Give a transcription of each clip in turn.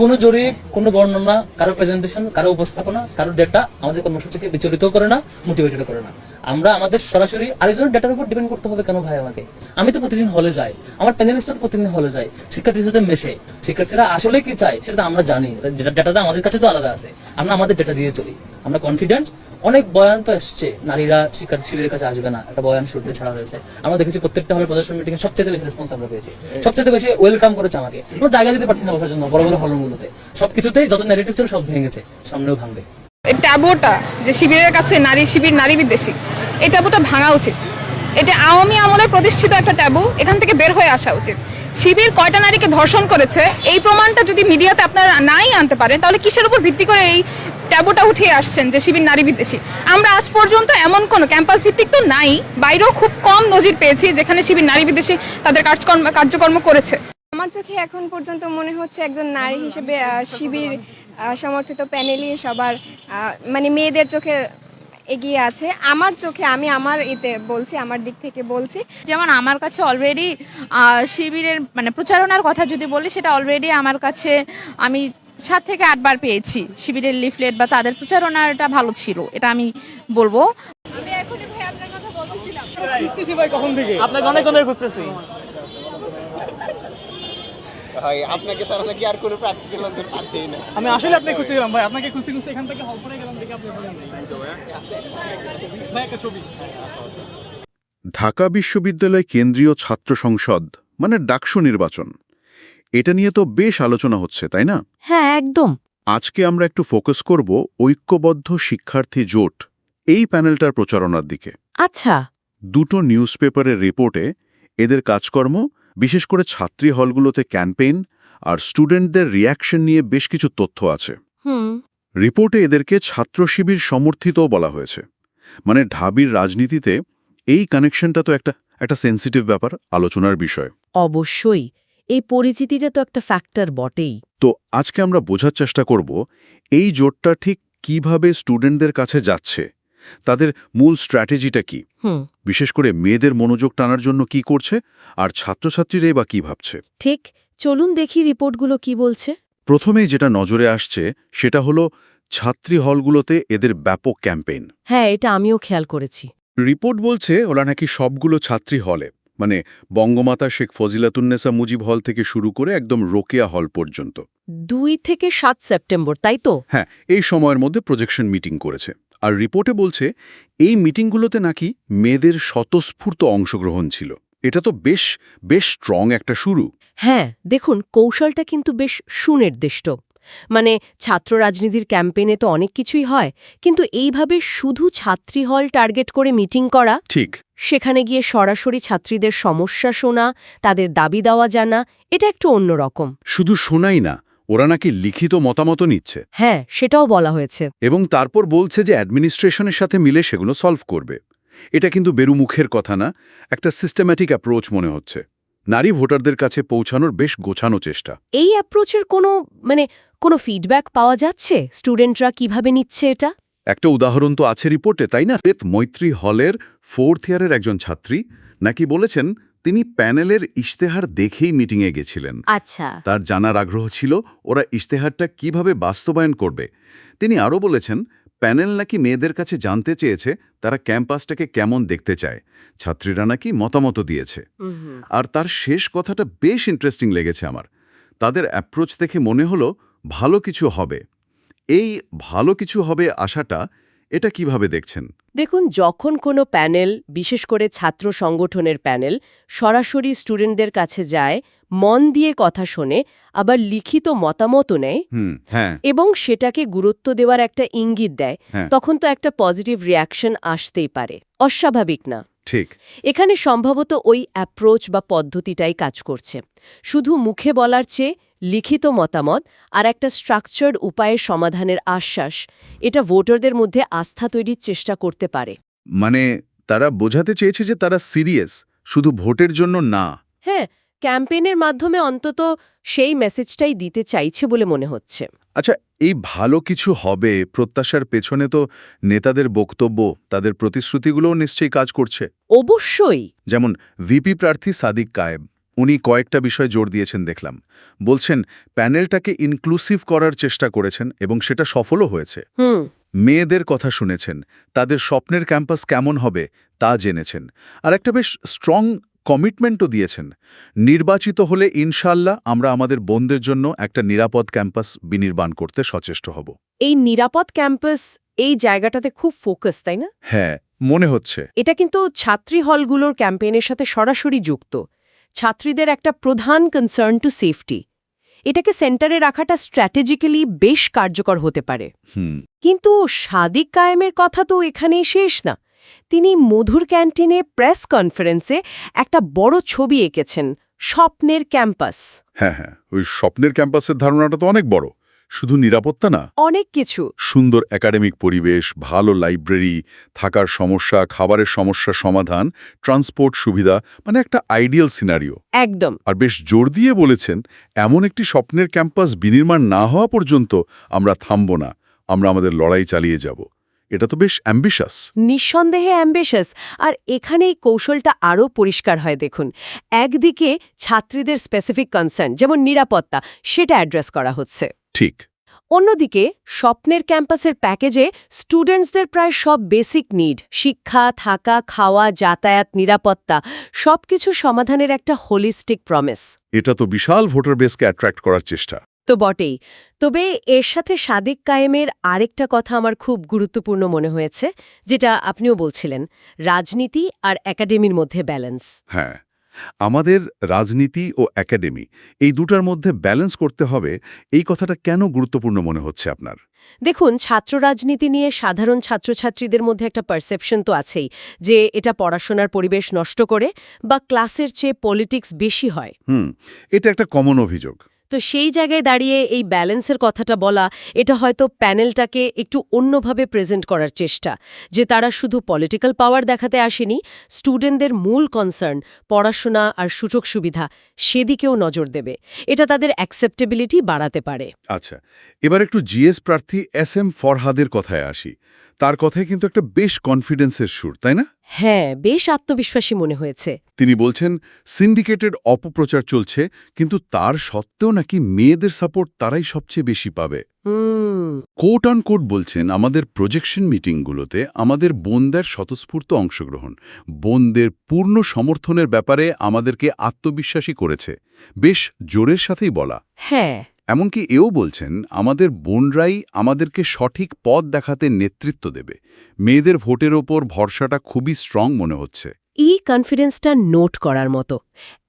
কোনো জরিপ কোনো বর্ণনা, কারও প্রেজেন্টেশন কারও উপস্থাপনা, কারও ডেটা আমাদের কর্মসূচিকে বিচলিত করে না মোটিভেটেড করে না। আমরা আমাদের সরাসরি আরেকজনের ডেটার উপর ডিপেন্ড করতে হবে কেন ভাই আমাকে? আমি তো প্রতিদিন হলে যাই। আমার প্যানেলিস্ট প্রতিদিন হলে যায়। শিক্ষার্থীর সাথে মেশে। শিক্ষার্থীরা আসলে কি চায় সেটা আমরা জানি। ডেটাটা আমাদের কাছে তো আলাদা আছে। আমরা আমাদের ডেটা দিয়ে চলি। আমরা কনফিডেন্ট অনেক বয়ান তো এসছে। নারীরা শিক্ষার্থী শিবিরের কাছে আসবে না। একটা বয়ান শুরুতে ছাড়া হয়েছে। আমরা দেখেছি প্রত্যেকটা হলে প্রদর্শন মিটিং সবচেয়ে বেশি রেসপন্স আমরা পেয়েছি। সবচেয়ে বেশি ওয়েলকাম করেছে আমাকে। কোনো জায়গা দিতে পারছি না বসার জন্য, বড় বড় হলগুলোতে সবকিছুতেই যত নেগেটিভ ছিল সব ভেঙেছে, সামনেও ভাঙবে। ট্যাবুটা যে শিবিরের কাছে নারী শিবির, নারী বিদ্বেষী এই ট্যাবুটা ভাঙা উচিত। এটা আওয়ামী আমলে প্রতিষ্ঠিত একটা ট্যাবু এখান থেকে বের হয়ে আসা উচিত। শিবির কয়টা নারীকে ধর্ষণ করেছে, এই প্রমাণটা যদি মিডিয়াতে আপনারা নাই আনতে পারেন, তাহলে কিসের উপর ভিত্তি করে এই ট্যাবুটা উঠিয়ে আসছেন যে শিবির নারী বিদ্বেষী? আমরা আজ পর্যন্ত এমন কোনো ক্যাম্পাস ভিত্তিক তো নাই, বাইরেও খুব কম নজির পেয়েছি যেখানে শিবির নারী বিদ্বেষী তাদের কাজকর্ম কার্যকর্ম করেছে। আমার চোখে এখন পর্যন্ত মনে হচ্ছে একজন নারী হিসেবে শিবির সমর্থিত প্যানেলই সবার মানে মেয়েদের চোখে এগিয়ে আছে। আমার চোখে আমি আমার এতে বলছি আমার দিক থেকে বলছি। যেমন আমার কাছে অলরেডি শিবিরের মানে প্রচারণার কথা যদি বলি সেটা অলরেডি আমার কাছে আমি সাত থেকে আটবার পেয়েছি শিবিরের লিফলেট বা তাদের প্রচারণাটা ভালো ছিল এটা আমি বলব। আমি এখনই ভাই আপনার কথা বলতেছিলাম। আপনাকে অনেক অনেক খুঁজতেছি? ভাই আপনাকে ছাড়া নাকি আর কোনো প্র্যাকটিক্যাল লোকদের পাচ্ছেই না। আমি আসলে আপনাকে খুঁজছিলাম ভাই। আপনাকে খুঁজতে খুঁজতে এখান থেকে হল করে গেলাম দেখে আপনি বলেন ভাই। একটা ছবি। ঢাকা বিশ্ববিদ্যালয় কেন্দ্রীয় ছাত্র সংসদ মানে ডাকসু নির্বাচন। এটা নিয়ে তো বেশ আলোচনা হচ্ছে তাই না? হ্যাঁ একদম। আজকে আমরা একটু ফোকাস করব ঐক্যবদ্ধ শিক্ষার্থী জোট এই প্যানেলটার প্রচারণার দিকে। আচ্ছা। দুটো নিউজ পেপারের রিপোর্টে এদের কাজকর্ম বিশেষ করে ছাত্রী হলগুলোতে ক্যাম্পেইন আর স্টুডেন্টদের রিয়াকশন নিয়ে বেশ কিছু তথ্য আছে। হুম। রিপোর্টে এদেরকে ছাত্র শিবির সমর্থিতও বলা হয়েছে। মানে ঢাবির রাজনীতিতে এই কানেকশনটা তো একটা একটা সেন্সিটিভ ব্যাপার আলোচনার বিষয়। অবশ্যই এই পরিচিতিটা তো একটা ফ্যাক্টর বটেই। তো আজকে আমরা বোঝার চেষ্টা করব এই জোটটা ঠিক কীভাবে স্টুডেন্টদের কাছে যাচ্ছে? তাদের মূল স্ট্র্যাটেজিটা কি? বিশেষ করে মেয়েদের মনোযোগ টানার জন্য কি করছে? আর ছাত্রছাত্রীরাই বা কি ভাবছে? ঠিক চলুন দেখি রিপোর্টগুলো কি বলছে। প্রথমেই যেটা নজরে আসছে সেটা হলো ছাত্রী হলগুলোতে এদের ব্যাপক ক্যাম্পেইন। হ্যাঁ এটা আমিও খেয়াল করেছি। রিপোর্ট বলছে ওরা নাকি সবগুলো ছাত্রী হলে মানে বঙ্গমাতা শেখ ফজিলাতুন্নেসা মুজিব হল থেকে শুরু করে একদম রোকেয়া হল পর্যন্ত। দুই থেকে সাত সেপ্টেম্বর তাই তো? হ্যাঁ এই সময়ের মধ্যে প্রজেকশন মিটিং করেছে। আর রিপোর্টে বলছে এই মিটিংগুলোতে নাকি মেয়েদের স্বতঃস্ফূর্ত অংশগ্রহণ ছিল। এটা তো বেশ বেশ স্ট্রং একটা শুরু। হ্যাঁ দেখুন কৌশলটা কিন্তু বেশ সুনির্দিষ্ট। মানে ছাত্র রাজনীতির ক্যাম্পেইনে তো অনেক কিছুই হয় কিন্তু এইভাবে শুধু ছাত্রী হল টার্গেট করে মিটিং করা ঠিক। সেখানে গিয়ে সরাসরি ছাত্রীদের সমস্যা শোনা তাদের দাবি দেওয়া জানা এটা একটু অন্যরকম। শুধু শোনাই না ওরা নাকি লিখিত মতামত নিচ্ছে। হ্যাঁ সেটাও বলা হয়েছে। এবং তারপর বলছে যে অ্যাডমিনিস্ট্রেশনের সাথে মিলে সেগুলো সলভ করবে। এটা কিন্তু বেরুমুখের কথা না একটা সিস্টেম্যাটিক অ্যাপ্রোচ মনে হচ্ছে। নারী ভোটারদের কাছে পৌঁছানোর বেশ গোছানো চেষ্টা। এই অ্যাপ্রোচের কোনো মানে কোনো ফিডব্যাক পাওয়া যাচ্ছে? স্টুডেন্টরা কীভাবে নিচ্ছে এটা? একটা উদাহরণ তো আছে রিপোর্টে তাই না? শ্বেত মৈত্রী হলের ফোর্থ ইয়ারের একজন ছাত্রী নাকি বলেছেন তিনি প্যানেলের ইশতেহার দেখেই মিটিংয়ে গেছিলেন। আচ্ছা। তার জানার আগ্রহ ছিল ওরা ইশতেহারটা কীভাবে বাস্তবায়ন করবে। তিনি আরও বলেছেন প্যানেল নাকি মেয়েদের কাছে জানতে চেয়েছে তারা ক্যাম্পাসটাকে কেমন দেখতে চায়। ছাত্রীরা নাকি মতামত দিয়েছে। আর তার শেষ কথাটা বেশ ইন্টারেস্টিং লেগেছে আমার। তাদের অ্যাপ্রোচ দেখে মনে হলো ভালো কিছু হবে। এই ভালো কিছু হবে আশাটা এটা কীভাবে দেখছেন? দেখুন যখন কোনো প্যানেল বিশেষ করে ছাত্র সংগঠনের প্যানেল সরাসরি স্টুডেন্টদের কাছে যায় মন দিয়ে কথা শোনে আবার লিখিত মতামতও নেয় হ্যাঁ। এবং সেটাকে গুরুত্ব দেওয়ার একটা ইঙ্গিত দেয় হ্যাঁ। তখন তো একটা পজিটিভ রিয়াকশন আসতেই পারে। অস্বাভাবিক না। ঠিক। এখানে সম্ভবত ওই অ্যাপ্রোচ বা পদ্ধতিটাই কাজ করছে। শুধু মুখে বলার চেয়ে লিখিত মতামত আর একটা স্ট্রাকচার্ড উপায়ে সমাধানের আশ্বাস। এটা ভোটারদের মধ্যে আস্থা তৈরির চেষ্টা করতে পারে। মানে তারা বোঝাতে চেয়েছে যে তারা সিরিয়াস শুধু ভোটের জন্য না। হ্যাঁ ক্যাম্পেইনের মাধ্যমে অন্তত সেই মেসেজটাই দিতে চাইছে বলে মনে হচ্ছে। আচ্ছা এই ভালো কিছু হবে প্রত্যাশার পেছনে তো নেতাদের বক্তব্য তাদের প্রতিশ্রুতিগুলোও নিশ্চয়ই কাজ করছে। অবশ্যই। যেমন ভিপি প্রার্থী সাদিক কায়েব উনি কয়েকটা বিষয় জোর দিয়েছেন দেখলাম। বলছেন প্যানেলটাকে ইনক্লুসিভ করার চেষ্টা করেছেন এবং সেটা সফলও হয়েছে। মেয়েদের কথা শুনেছেন তাদের স্বপ্নের ক্যাম্পাস কেমন হবে তা জেনেছেন। আর একটা বেশ স্ট্রং কমিটমেন্টও দিয়েছেন নির্বাচিত হলে ইনশাল্লাহ আমরা আমাদের বোনদের জন্য একটা নিরাপদ ক্যাম্পাস বিনির্মাণ করতে সচেষ্ট হব। এই নিরাপদ ক্যাম্পাস এই জায়গাটাতে খুব ফোকাস তাই না? হ্যাঁ মনে হচ্ছে। এটা কিন্তু ছাত্রী হলগুলোর ক্যাম্পেইনের সাথে সরাসরি যুক্ত। ছাত্রীদের একটা প্রধান কনসার্ন টু সেফটি এটাকে সেন্টারে রাখাটা স্ট্র্যাটেজিক্যালি বেশ কার্যকর হতে পারে। কিন্তু সাদিক কায়েমের কথা তো এখানেই শেষ না। তিনি মধুর ক্যান্টিনে প্রেস কনফারেন্সে একটা বড় ছবি এঁকেছেন স্বপ্নের ক্যাম্পাস। হ্যাঁ হ্যাঁ ওই স্বপ্নের ক্যাম্পাসের ধারণাটা তো অনেক বড়। শুধু নিরাপত্তা না অনেক কিছু। সুন্দর একাডেমিক পরিবেশ ভালো লাইব্রেরি থাকার সমস্যা খাবারের সমস্যা সমাধান ট্রান্সপোর্ট সুবিধা মানে একটা আইডিয়াল সিনারিও। একদম। আর বেশ জোর দিয়ে বলেছেন এমন একটি স্বপ্নের ক্যাম্পাস বিনির্মাণ না হওয়া পর্যন্ত আমরা থামব না আমরা আমাদের লড়াই চালিয়ে যাব। এটা তো বেশ অ্যাম্বিশাস। নিঃসন্দেহে অ্যাম্বিশাস। আর এখানে এই কৌশলটা আরও পরিষ্কার হয় দেখুন। একদিকে ছাত্রীদের স্পেসিফিক কনসার্ন যেমন নিরাপত্তা সেটা অ্যাড্রেস করা হচ্ছে। ঠিক। অন্যদিকে স্বপ্নের ক্যাম্পাসের প্যাকেজে স্টুডেন্টসদের প্রায় সব বেসিক নিড শিক্ষা থাকা খাওয়া যাতায়াত নিরাপত্তা সবকিছু সমাধানের একটা হোলিস্টিক প্রমিস। এটা তো বিশাল ভোটার বেসকে অ্যাট্রাক্ট করার চেষ্টা। তো বটেই। তবে এর সাথে সাদিক কায়েমের আরেকটা কথা আমার খুব গুরুত্বপূর্ণ মনে হয়েছে যেটা আপনিও বলছিলেন রাজনীতি আর একাডেমির মধ্যে ব্যালেন্স। হ্যাঁ। আমাদের রাজনীতি ও একাডেমি এই দুটার মধ্যে ব্যালেন্স করতে হবে এই কথাটা কেন গুরুত্বপূর্ণ মনে হচ্ছে আপনার? দেখুন ছাত্র রাজনীতি নিয়ে সাধারণ ছাত্রছাত্রীদের মধ্যে একটা পারসেপশন তো আছেই যে এটা পড়াশোনার পরিবেশ নষ্ট করে বা ক্লাসের চেয়ে পলিটিক্স বেশি হয়। হুম এটা একটা কমন অভিযোগ। তো সেই জায়গায় দাঁড়িয়ে এই ব্যালেন্সের কথাটা বলা, এটা হয়তো প্যানেলটাকে একটু অন্যভাবে প্রেজেন্ট করার চেষ্টা, যে তারা শুধু পলিটিক্যাল পাওয়ার দেখাতে আসেনি, স্টুডেন্টদের মূল কনসার্ন, পড়াশোনা আর সুযোগ সুবিধা, সেদিকেও নজর দেবে। এটা তাদের অ্যাকসেপ্টেবিলিটি বাড়াতে পারে। আচ্ছা এবার একটু জিএস প্রার্থী এস এম ফরহাদের কথায় আসি। তার কথায় কিন্তু একটা বেশ কনফিডেন্সের সুর তাই না? হ্যাঁ বেশ আত্মবিশ্বাসী মনে হয়েছে। তিনি বলছেন সিন্ডিকেটেড অপপ্রচার চলছে কিন্তু তার সত্ত্বেও নাকি মেয়েদের সাপোর্ট তারাই সবচেয়ে বেশি পাবে। কোট অন কোট বলছেন আমাদের প্রজেকশন মিটিংগুলোতে আমাদের বোনদের স্বতঃস্ফূর্ত অংশগ্রহণ বোনদের পূর্ণ সমর্থনের ব্যাপারে আমাদেরকে আত্মবিশ্বাসী করেছে। বেশ জোরের সাথেই বলা। হ্যাঁ। এমনকি এও বলছেন আমাদের বোনরাই আমাদেরকে সঠিক পথ দেখাতে নেতৃত্ব দেবে। মেয়েদের ভোটের ওপর ভরসাটা খুবই স্ট্রং মনে হচ্ছে। এই কনফিডেন্সটা নোট করার মতো।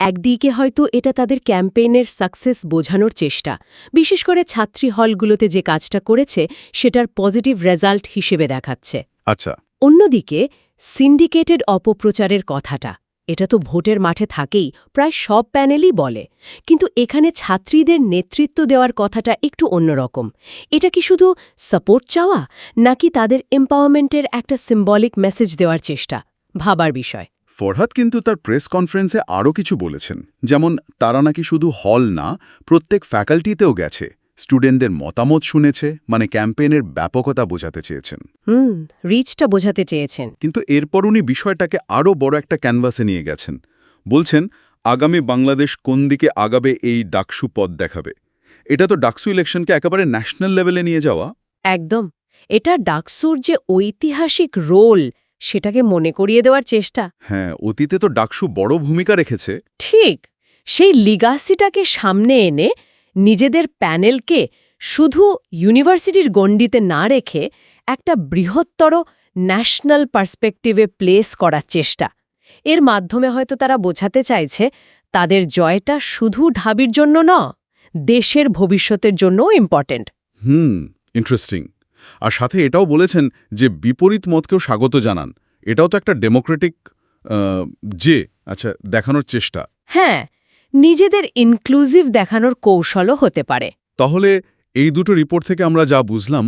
একদিকে হয়তো এটা তাদের ক্যাম্পেইনের সাকসেস বোঝানোর চেষ্টা। বিশেষ করে ছাত্রী হলগুলোতে যে কাজটা করেছে সেটার পজিটিভ রেজাল্ট হিসেবে দেখাচ্ছে। আচ্ছা। অন্যদিকে সিন্ডিকেটেড অপপ্রচারের কথাটা। এটা তো ভোটের মাঠে থাকেই, প্রায় সব প্যানেলই বলে। কিন্তু এখানে ছাত্রীদের নেতৃত্ব দেওয়ার কথাটা একটু অন্যরকম। এটা কি শুধু সাপোর্ট চাওয়া, নাকি তাদের এম্পাওয়ারমেন্টের একটা সিম্বলিক মেসেজ দেওয়ার চেষ্টা? ভাবার বিষয়। ফরহাদ কিন্তু তার প্রেস কনফারেন্সে আরও কিছু বলেছেন। যেমন, তারা নাকি শুধু হল না, প্রত্যেক ফ্যাকাল্টিতেও গেছে। স্টুডেন্টদের মতামত শুনেছে মানে ক্যাম্পেইনের ব্যাপকতা বোঝাতে চেয়েছেন। হুম রিচটা বোঝাতে চেয়েছেন। কিন্তু এরপর উনি বিষয়টাকে আরও বড় একটা ক্যানভাসে নিয়ে গেছেন। বলছেন আগামী বাংলাদেশ কোন দিকে আগাবে এই ডাকসু পদ দেখাবে? এটা তো ডাকসু ইলেকশনকে একেবারে ন্যাশনাল লেভেলে নিয়ে যাওয়া। একদম। এটা ডাকসুর যে ঐতিহাসিক রোল সেটাকে মনে করিয়ে দেওয়ার চেষ্টা। হ্যাঁ অতীতে তো ডাকসু বড় ভূমিকা রেখেছে। ঠিক। সেই লিগাসিটাকে সামনে এনে নিজেদের প্যানেলকে শুধু ইউনিভার্সিটির গণ্ডিতে না রেখে একটা বৃহত্তর ন্যাশনাল পার্সপেক্টিভে প্লেস করার চেষ্টা। এর মাধ্যমে হয়তো তারা বোঝাতে চাইছে তাদের জয়টা শুধু ঢাবির জন্য ন দেশের ভবিষ্যতের জন্যও ইম্পর্টেন্ট হুম ইন্টারেস্টিং আর সাথে এটাও বলেছেন যে বিপরীত মতকেও স্বাগত জানান। এটাও তো একটা ডেমোক্রেটিক যে আচ্ছা দেখানোর চেষ্টা। হ্যাঁ নিজেদের ইনক্লুসিভ দেখানোর কৌশলও হতে পারে। তাহলে এই দুটো রিপোর্ট থেকে আমরা যা বুঝলাম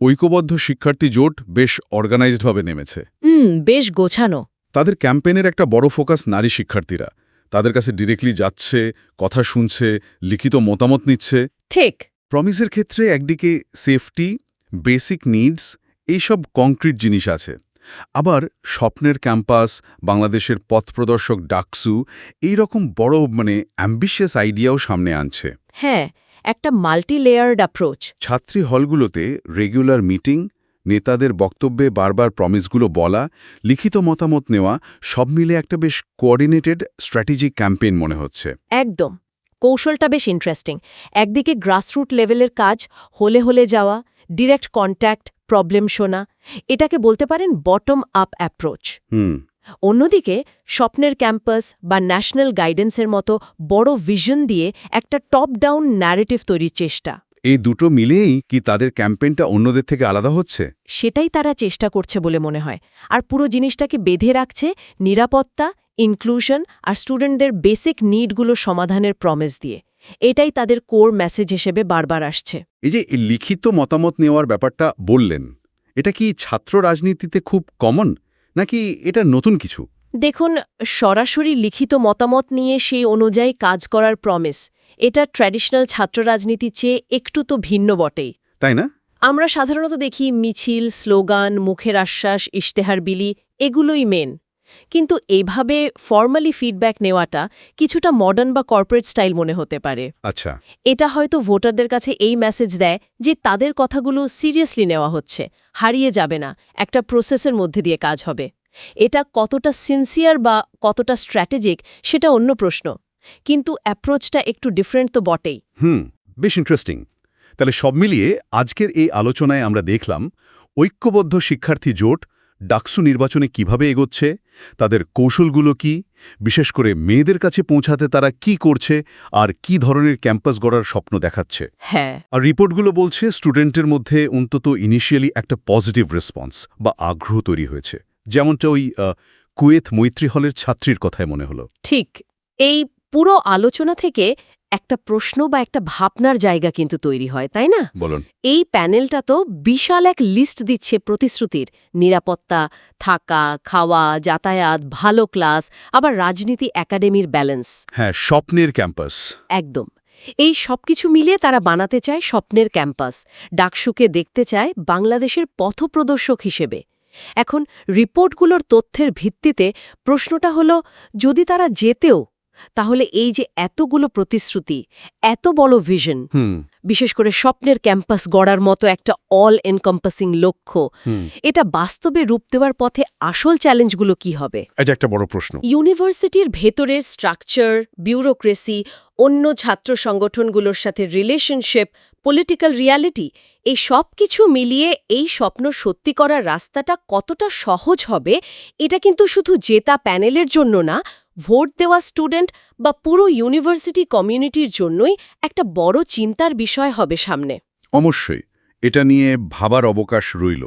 ঐক্যবদ্ধ শিক্ষার্থী জোট বেশ অর্গানাইজডভাবে নেমেছে। হুম বেশ গোছানো। তাদের ক্যাম্পেইনের একটা বড় ফোকাস নারী শিক্ষার্থীরা। তাদের কাছে ডিরেক্টলি যাচ্ছে কথা শুনছে লিখিত মতামত নিচ্ছে। ঠিক। প্রমিসের ক্ষেত্রে একদিকে সেফটি বেসিক নিডস এইসব কংক্রিট জিনিস আছে। আবার স্বপ্নের ক্যাম্পাস বাংলাদেশের পথপ্রদর্শক ডাকসু এই রকম বড় মানে অ্যাম্বিশিয়াস আইডিয়াও সামনে আনছে। হ্যাঁ একটা মাল্টি লেয়ার্ড অ্যাপ্রোচ ছাত্রী হলগুলোতে রেগুলার মিটিং নেতাদের বক্তব্যে বারবার প্রমিসগুলো বলা লিখিত মতামত নেওয়া সব মিলে একটা বেশ কোঅর্ডিনেটেড স্ট্র্যাটেজিক ক্যাম্পেইন মনে হচ্ছে। একদম। কৌশলটা বেশ ইন্টারেস্টিং একদিকে গ্রাসরুট লেভেলের কাজ হলে হলে যাওয়া ডিরেক্ট কন্ট্যাক্ট প্রবলেম শোনা এটাকে বলতে পারেন বটম আপ অ্যাপ্রোচ হুম। অন্যদিকে স্বপ্নের ক্যাম্পাস বা ন্যাশনাল গাইডেন্সের মতো বড় ভিশন দিয়ে একটা টপ ডাউন ন্যারেটিভ তৈরির চেষ্টা। এই দুটো মিলেই কি তাদের ক্যাম্পেইনটা অন্যদের থেকে আলাদা হচ্ছে? সেটাই তারা চেষ্টা করছে বলে মনে হয়। আর পুরো জিনিসটাকে বেঁধে রাখছে নিরাপত্তা ইনক্লুশন আর স্টুডেন্টদের বেসিক নিডগুলো সমাধানের প্রমিস দিয়ে। এটাই তাদের কোর মেসেজ হিসেবে বারবার আসছে। এই যে লিখিত মতামত নেওয়ার ব্যাপারটা বললেন এটা কি ছাত্র রাজনীতিতে খুব কমন নাকি এটা নতুন কিছু? দেখুন সরাসরি লিখিত মতামত নিয়ে সেই অনুযায়ী কাজ করার প্রমিস এটা ট্র্যাডিশনাল ছাত্র রাজনীতির চেয়ে একটু তো ভিন্ন বটেই। তাই না? আমরা সাধারণত দেখি মিছিল স্লোগান মুখের আশ্বাস ইশতেহার বিলি এগুলোই মেন কিন্তু এভাবে ফর্মালি ফিডব্যাক নেওয়াটা কিছুটা মডার্ন বা কর্পোরেট স্টাইল মনে হতে পারে। আচ্ছা। এটা হয়তো ভোটারদের কাছে এই মেসেজ দেয় যে তাদের কথাগুলো সিরিয়াসলি নেওয়া হচ্ছে হারিয়ে যাবে না একটা প্রসেসের মধ্যে দিয়ে কাজ হবে। এটা কতটা সিনসিয়ার বা কতটা স্ট্র্যাটেজিক সেটা অন্য প্রশ্ন। কিন্তু অ্যাপ্রোচটা একটু ডিফারেন্ট তো বটেই। হুম বেশ ইন্টারেস্টিং তাহলে সব মিলিয়ে আজকের এই আলোচনায় আমরা দেখলাম ঐক্যবদ্ধ শিক্ষার্থী জোট ডাকসু নির্বাচনে কীভাবে এগোচ্ছে তাদের কৌশলগুলো কি বিশেষ করে মেয়েদের কাছে পৌঁছাতে তারা কি করছে আর কি ধরনের ক্যাম্পাস গড়ার স্বপ্ন দেখাচ্ছে। হ্যাঁ। আর রিপোর্টগুলো বলছে স্টুডেন্টের মধ্যে অন্তত ইনিশিয়ালি একটা পজিটিভ রেসপন্স বা আগ্রহ তৈরি হয়েছে। যেমনটা ওই কুয়েত মৈত্রী হলের ছাত্রীর কথায় মনে হলো। ঠিক। এই পুরো আলোচনা থেকে একটা প্রশ্ন বা একটা ভাবনার জায়গা কিন্তু তৈরি হয় তাই না? বলুন। এই প্যানেলটা তো বিশাল এক লিস্ট দিচ্ছে প্রতিশ্রুতির। নিরাপত্তা থাকা খাওয়া যাতায়াত ভালো ক্লাস আবার রাজনীতি একাডেমির ব্যালেন্স। হ্যাঁ স্বপ্নের ক্যাম্পাস। একদম। এই সবকিছু মিলিয়ে তারা বানাতে চায় স্বপ্নের ক্যাম্পাস। ডাকসুকে দেখতে চায় বাংলাদেশের পথপ্রদর্শক হিসেবে। এখন রিপোর্টগুলোর তথ্যের ভিত্তিতে প্রশ্নটা হলো যদি তারা যেতেও তাহলে এই যে এতগুলো প্রতিশ্রুতি এত বড় ভিশন বিশেষ করে স্বপ্নের ক্যাম্পাস গড়ার মতো একটা অল এনকম্পাসিং লক্ষ্য এটা বাস্তবে রূপ দেওয়ার পথে আসল চ্যালেঞ্জগুলো কি হবে? এটা একটা বড় প্রশ্ন। ইউনিভার্সিটির ভেতরের স্ট্রাকচার বিউরোক্রেসি অন্য ছাত্র সংগঠনগুলোর সাথে রিলেশনশিপ পলিটিক্যাল রিয়ালিটি এই সব কিছু মিলিয়ে এই স্বপ্ন সত্যি করার রাস্তাটা কতটা সহজ হবে এটা কিন্তু শুধু জেতা প্যানেলের জন্য না ভোট দেওয়া স্টুডেন্ট বা পুরো ইউনিভার্সিটি কমিউনিটির জন্যই একটা বড় চিন্তার বিষয় হবে সামনে। অবশ্যই, এটা নিয়ে ভাবার অবকাশ রইল।